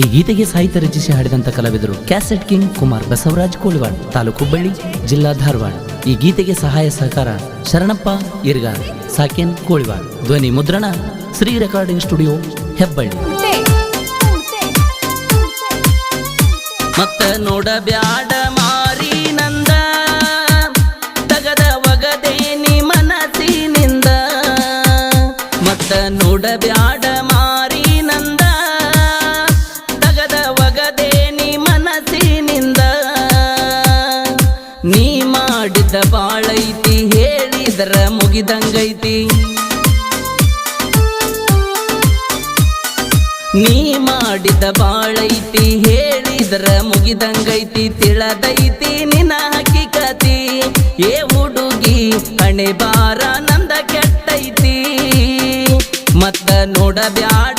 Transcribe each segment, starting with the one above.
ಈ ಗೀತೆಗೆ ಸಾಹಿತ್ಯ ರಚಿಸಿ ಹಾಡಿದಂತ ಕಲಾವಿದರು ಕ್ಯಾಸೆಟ್ ಕಿಂಗ್ ಕುಮಾರ್ ಬಸವರಾಜ್ ಕೋಳಿವಾಡ್ ತಾಲೂಕು ಹುಬ್ಬಳ್ಳಿ ಜಿಲ್ಲಾ ಧಾರವಾಡ. ಈ ಗೀತೆಗೆ ಸಹಾಯ ಸಹಕಾರ ಶರಣಪ್ಪ ಇರ್ಗಾ ಸಾಕೇನ್ ಕೋಳಿವಾಡ್ ಧ್ವನಿ ಮುದ್ರಣ ಶ್ರೀ ರೆಕಾರ್ಡಿಂಗ್ ಸ್ಟುಡಿಯೋ ಹೆಬ್ಬಳ್ಳಿ. ಮತ್ತ ನೋಡಬ್ಯಾಡ. ಹೇಳಿದ್ರ ಮುಗಿದಂಗೈತಿ. ನೀ ಮಾಡಿದ ಬಾಳೈತಿ, ಹೇಳಿದ್ರ ಮುಗಿದಂಗೈತಿ, ತಿಳದೈತಿ ನಿನ್ನ ಹಕ್ಕಿಕತಿ ಏ ಹುಡುಗಿ ಹಣೆ ಬಾರ ನಂದ ಕೆಟ್ಟೈತಿ. ಮತ್ತ ನೋಡಬ್ಯಾಡ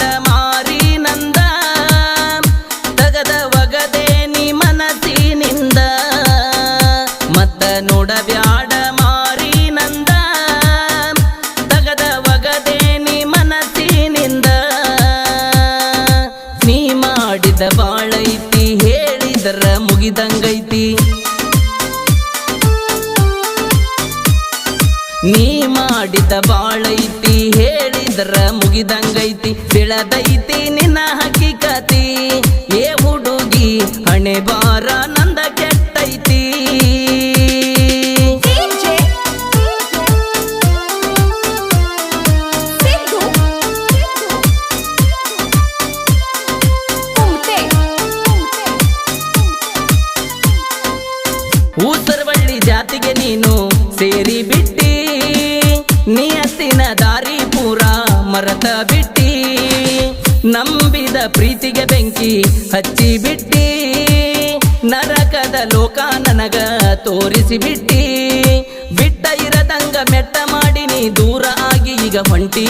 ಬಾಳೈತಿ ಹೇಳಿದರ ಮುಗಿದಂಗೈತಿ. ನೀ ಮಾಡಿದ ಬಾಳೈತಿ ಹೇಳಿದರ ಮುಗಿದಂಗೈತಿ. ಬೆಳದೈತಿ ನಿನ್ನ ಹಕ್ಕಿಕತಿ ಏ ಹುಡುಗಿ ಹಣೆ ಬಾರ ಜಾತಿಗೆ ನೀನು ಸೇರಿ ಬಿಟ್ಟಿ. ನಿಯತ್ತಿನ ದಾರಿ ಪೂರ ಮರತ ಬಿಟ್ಟಿ. ನಂಬಿದ ಪ್ರೀತಿಗೆ ಬೆಂಕಿ ಹಚ್ಚಿ ಬಿಟ್ಟಿ. ನರಕದ ಲೋಕ ನನಗ ತೋರಿಸಿ ಬಿಟ್ಟಿ. ಬಿಟ್ಟ ಇರದಂಗ ಮೆಟ್ಟ ಮಾಡಿ ನೀ ದೂರ ಆಗಿ ಈಗ ಹೊಂಟಿ.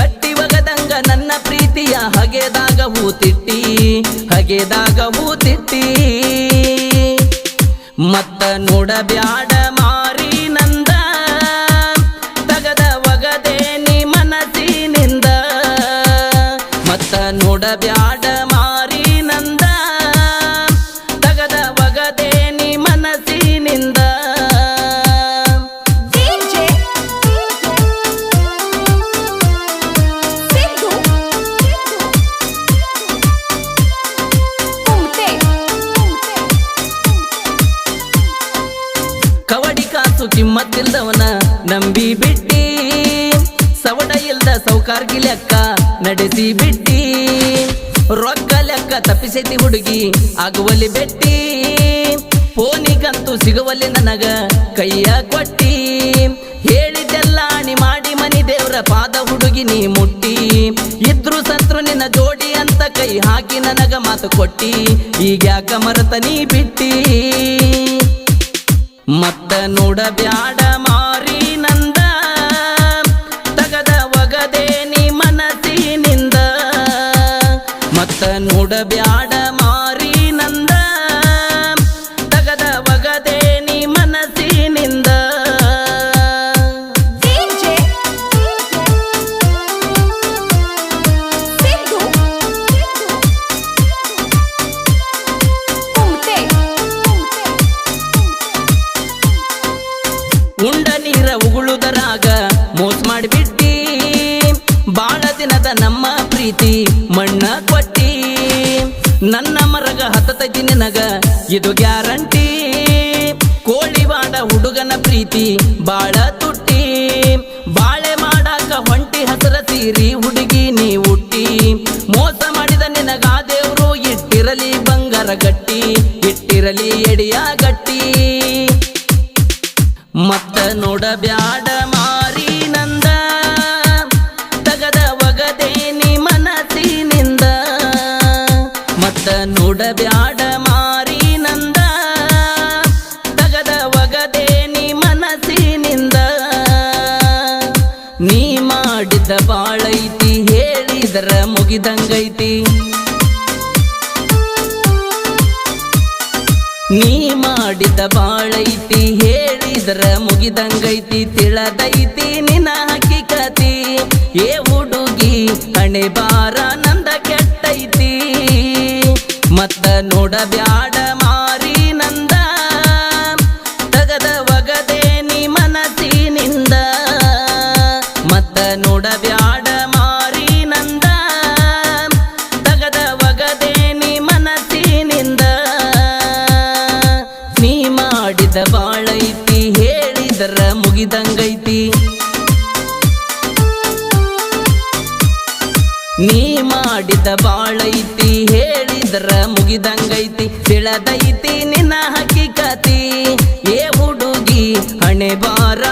ಕಟ್ಟಿ ಒಗದಂಗ ನನ್ನ ಪ್ರೀತಿಯ ಹಗೆದಾಗ ಹೂತಿಟ್ಟಿ ಹಗೆದಾಗ ಹೂತಿಟ್ಟಿ ಮತ್ತ ನೋಡಬ್ಯಾಡ ಮಾರಿ ನಂದ. ತಗದ ಒಗದೆ ನೀ ಮನಸ್ಸಿನಿಂದ. ಮತ್ತ ನೋಡಬ್ಯಾಡ ಮಾರಿ ಕಾಸು ಕಿಮ್ಮತ್ತಿಲ್ದವನ ನಂಬಿ ಬಿಟ್ಟಿ. ಸವಟ ಇಲ್ದ ಸೌಕಾರ್ಗಿ ಲೆಕ್ಕ ನಡೆಸಿ ಬಿಟ್ಟಿ. ರೊಕ್ಕ ಲೆಕ್ಕ ತಪ್ಪಿಸೈತಿ ಹುಡುಗಿ ಆಗುವಲ್ಲಿ ಬೆಟ್ಟಿ. ಫೋನಿಗಂತೂ ಸಿಗುವಲ್ಲಿ ನನಗ ಕೈಯ ಕೊಟ್ಟಿ. ಹೇಳಿದೆಲ್ಲ ಅಣಿ ಮಾಡಿ ಮನಿ ದೇವ್ರ ಪಾದ ಹುಡುಗಿ ನೀ ಮುಟ್ಟಿ. ಇದ್ರು ಸತ್ರು ನಿನ್ನ ಜೋಡಿ ಅಂತ ಕೈ ಹಾಕಿ ನನಗ ಮಾತು ಕೊಟ್ಟಿ. ಈಗ್ಯಾಕ ಮರತ ನೀ ಬಿಟ್ಟಿ? ಮತ್ತ ನೋಡಬ್ಯಾಡ ಮಾರಿ ನಂದ. ತಗದ ಒಗದೆ ನೀ ಮನಸ್ಸಿನಿಂದ. ಮತ್ತ ನೋಡಬ್ಯಾಡ ದಿನದ ನಮ್ಮ ಪ್ರೀತಿ, ಮಣ್ಣ ಕೊಟ್ಟಿ. ನನ್ನ ಮರಗ ಹತ್ತತೈತಿ ನಿನಗ, ಇದು ಗ್ಯಾರಂಟಿ. ಕೋಳಿ ಮಾಡ ಹುಡುಗನ ಪ್ರೀತಿ, ಬಾಳ ತುಟ್ಟಿ. ಬಾಳೆ ಮಾಡಾಕ ಹೊಂಟಿ ಹಸರ ತೀರಿ, ಹುಡುಗಿ ನೀ ಹುಟ್ಟಿ. ಮೋಸ ಮಾಡಿದ ನಿನಗ ದೇವ್ರು ಇಟ್ಟಿರಲಿ ಬಂಗಾರ ಗಟ್ಟಿ, ಇಟ್ಟಿರಲಿ ಎಡಿಯ ಗಟ್ಟಿ. ಮತ್ತ ನೋಡಬ್ಯಾಡ ನೀ ಮಾಡಿದ ಬಾಳೈತಿ, ಹೇಳಿದರ ಮುಗಿದಂಗೈತಿ. ನೀ ಮಾಡಿದ ಬಾಳೈತಿ, ಹೇಳಿದ್ರ ಮುಗಿದಂಗೈತಿ, ತಿಳದೈತಿ ನಿನ್ನ ಹಕ್ಕಿಕತಿ ಏ ಹುಡುಗಿ ಹಣೆ ಬಾರ ನಂದ ಕೆಟ್ಟೈತಿ. ಮತ್ತ ಮಾರಿ ಮುಗಿದಂಗೈತಿ. ನೀ ಮಾಡಿದ ಬಾಳೈತಿ ಹೇಳಿದ್ರ ಮುಗಿದಂಗೈತಿ ತಿಳದೈತಿ ನಿನ್ನ ಹಕ್ಕಿಕತಿ ಏ ಹುಡುಗಿ ಹಣೆ ಬಾರ